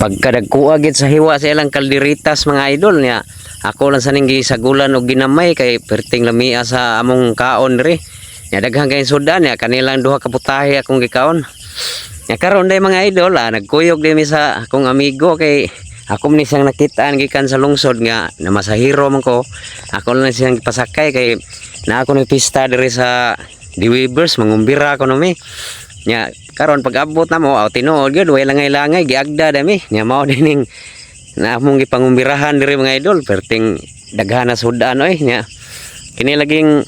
pagkadagkuha gid sa hiwa sa ilang kalderitas mga idol niya ako lang sa ning gisagulan og ginamay kay perting lamia sa among kaon diri. Nya daghang kay sudan niya kanilang duha ka putahe akong gikaon. Nya karon day mga idol ah, nagkuyog din mi sa akong amigo kay ako man siyang nakitaan gikan sa lungsod nga na masahiro man ko. Ako lang siyang pasakay kay na ako ni pista diri sa Weavers mangumbira ako no mi nya karon pag abot na mo aw tinuod gyud way langay langay giagda dami. Nya mao dining na among gipangumbirahan diri mga idol. Perting daghan na sudan oy nya kini laging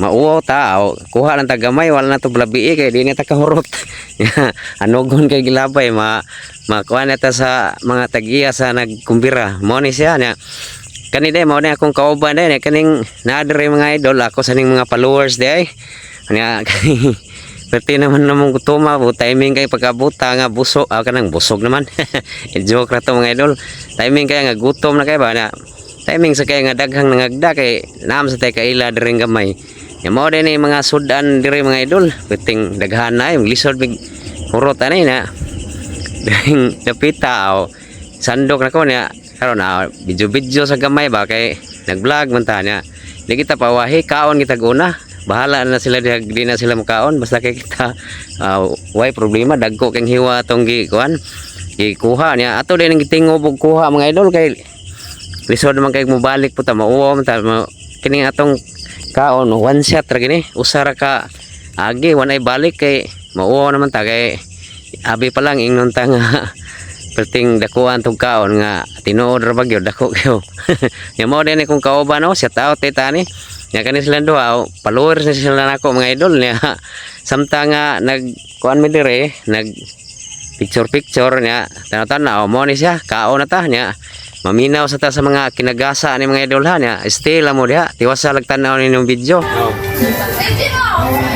mauwaw ta aw kuha lang tagamay wala na to blabi kay di na ta kahurot. Nya anogon kay gilabay ma makuha na ta sa mga tagiya sa nagkumbira. Mo ni siya nya kani day mao na akong kauban nya kaning naadre mga idol. Ako sa ning mga followers day nya Perti naman namang gutuma po timing kay pagkabuta nga busog ah kanang busog naman. Joke ra to mga idol. Timing kay nga gutom na kay ba na timing sa kay nga daghang nangagda kay naam sa tay kaila diri gamay. Ya mao din ni mga sudan diri mga idol. Perting daghan na yung lisod big hurot ani na. Ding dapita o. Sandok na ko niya. Karon na video-video sa gamay ba kay nag-vlog man ta niya. Di kita pawahi kaon kita guna bahala na sila di, di na sila makaon. Basta kay kita uh, way problema? Dagko kang hiwa tong gi kuan gikuha niya. Ato din ang gitingob og kuha mga idol kay lisod man kay mobalik po ta mauwa man ta ma, kining atong kaon one shot ra gini usara ka agi wanay balik kay mauwa naman ta kay abi pa lang ingnon ta nga perting dakuan tong kaon nga tinuod ra bagyo dako kayo. Nya mao din kung kauban no shout out tay tani nya kani sila duha oh, followers na sila nako mga idol nya samtang nga nag kuan mi dire nag picture picture nya tanaw-tanaw mo ni siya kaon na ta nya maminaw sa ta sa mga kinagasa ni mga idol ha nya still mo diha tiwasa lag tanaw ni ng video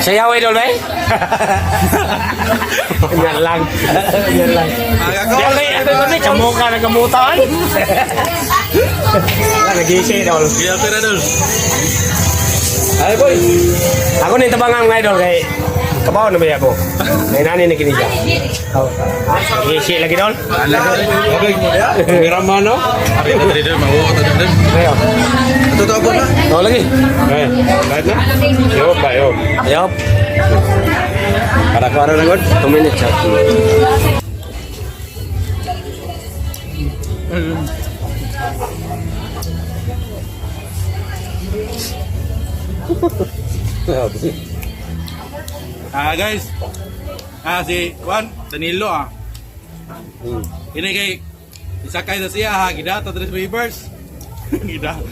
Sayaw idol ba? Yan lang. Yan lang. Yan lang. Ba ni? Kamuka na kamutan. Nag-iisi idol. Iya, pero dul. Ay boy. Ako ni tabangan mga idol kay kabaw na ba ako? May nani na kinija. Nag-iisi lagi idol. Kamera mana? Tapi tadi dia mau tadi dia. Ayo. Tahu apa lah? Oh lagi. Eh, baik na. Yo, ba yo. yup Para ko ara nagod. 2 minutes. Ah guys. Ah si Juan Danilo ah. Ini kay isakay sa siya ha, gida ta tres rivers. gida.